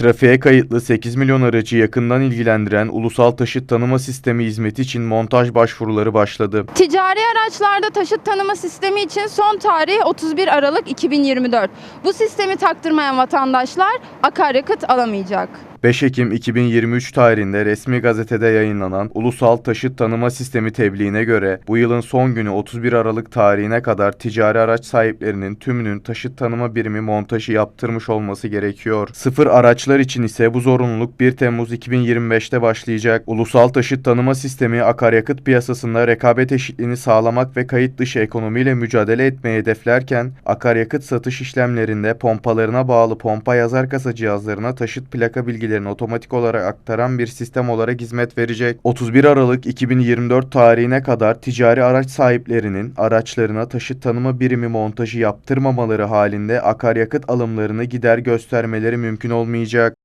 Trafiğe kayıtlı 8 milyon aracı yakından ilgilendiren Ulusal Taşıt Tanıma Sistemi hizmeti için montaj başvuruları başladı. Ticari araçlarda taşıt tanıma sistemi için son tarih 31 Aralık 2024. Bu sistemi taktırmayan vatandaşlar akaryakıt alamayacak. 5 Ekim 2023 tarihinde resmi gazetede yayınlanan Ulusal Taşıt Tanıma Sistemi tebliğine göre bu yılın son günü 31 Aralık tarihine kadar ticari araç sahiplerinin tümünün taşıt tanıma birimi montajı yaptırmış olması gerekiyor. Sıfır araçlar için ise bu zorunluluk 1 Temmuz 2025'te başlayacak. Ulusal Taşıt Tanıma Sistemi akaryakıt piyasasında rekabet eşitliğini sağlamak ve kayıt dışı ekonomiyle mücadele etmeyi hedeflerken akaryakıt satış işlemlerinde pompalarına bağlı pompa yazar kasa cihazlarına taşıt plaka bilgilerini otomatik olarak aktaran bir sistem olarak hizmet verecek. 31 Aralık 2024 tarihine kadar ticari araç sahiplerinin araçlarına taşıt tanıma birimi montajı yaptırmamaları halinde akaryakıt alımlarını gider göstermeleri mümkün olmayacak.